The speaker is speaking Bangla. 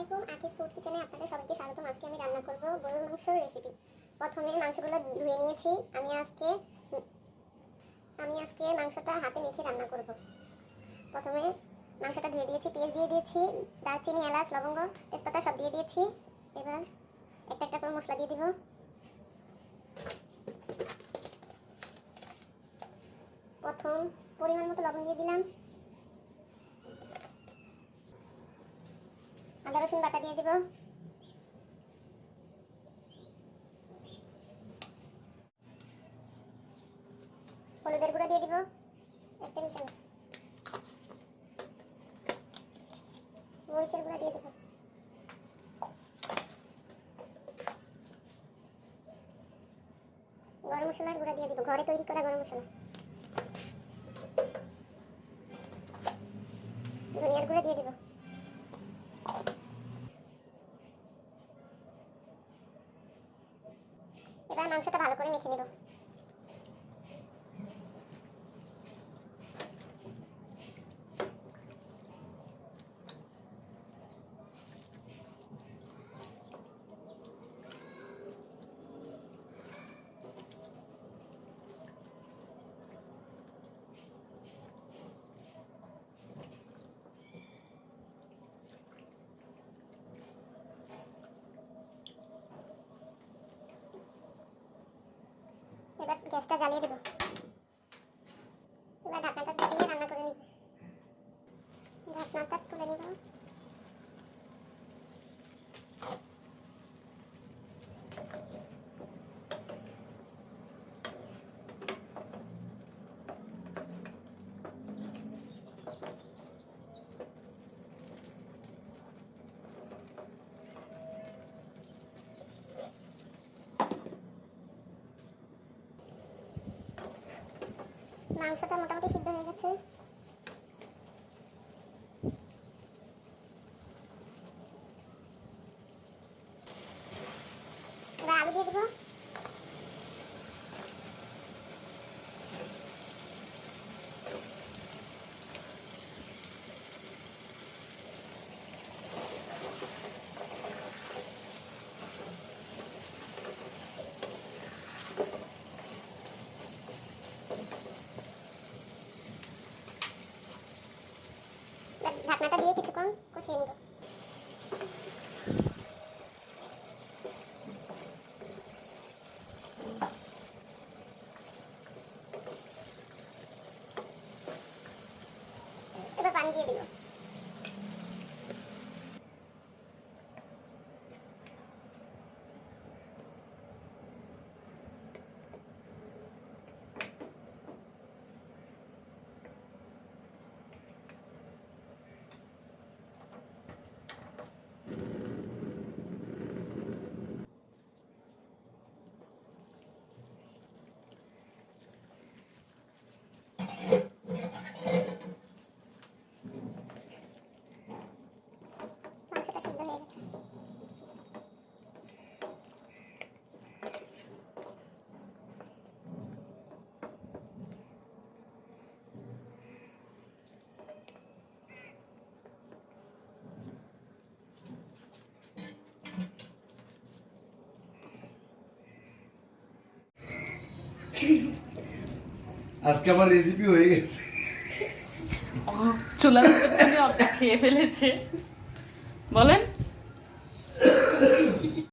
আলাইকুম আকিস ফুড কিচেনে আপনাদের সবাইকে স্বাগতম। আজকে আমি রান্না করব গরুর মাংসের রেসিপি প্রথমে মাংসগুলো ধুয়ে নিয়েছি। আমি আজকে আমি আজকে মাংসটা হাতে মেখে রান্না করব। প্রথমে মাংসটা ধুয়ে দিয়েছি পেঁয়াজ দিয়ে দিয়েছি, দারচিনি, এলাচ, লবঙ্গ, তেজপাতা সব দিয়ে দিয়েছি। এবার একটা একটা করে মশলা দিয়ে দিব। প্রথম পরিমাণ মতো লবণ দিয়ে দিলাম। আদা রসুন বাটা দিয়ে দিব। হলুদের গুঁড়া দিয়ে দিব। এক টেবিল চামচ মরিচের গুঁড়া দিয়ে দিব। গরম মশলার গুঁড়া দিয়ে দিব। ঘরে তৈরি করা গরম মশলা। ধনিয়ার গুঁড়া দিয়ে দিব। এবার মাংসটা ভালো করে মেখে নেব। এবার গ্যাসটা জ্বালিয়ে দেবো। এবার ঢাকনাটা দিয়ে রান্না করে নিব। ঢাকনাটা তুলে নিব। মাংসটা মোটামুটি সিদ্ধ হয়ে গেছে এবার আলু দিয়ে দেবো এবার ঢাকনাটা দিয়ে কিছুক্ষণ কষিয়ে নিব। এবার পানি দিয়ে দিব মাংসটা সিদ্ধ হয়ে গেছে আজকে আমার রেসিপি হয়ে গেছে। অর্ধেক খেয়ে ফেলেছে। বলেন।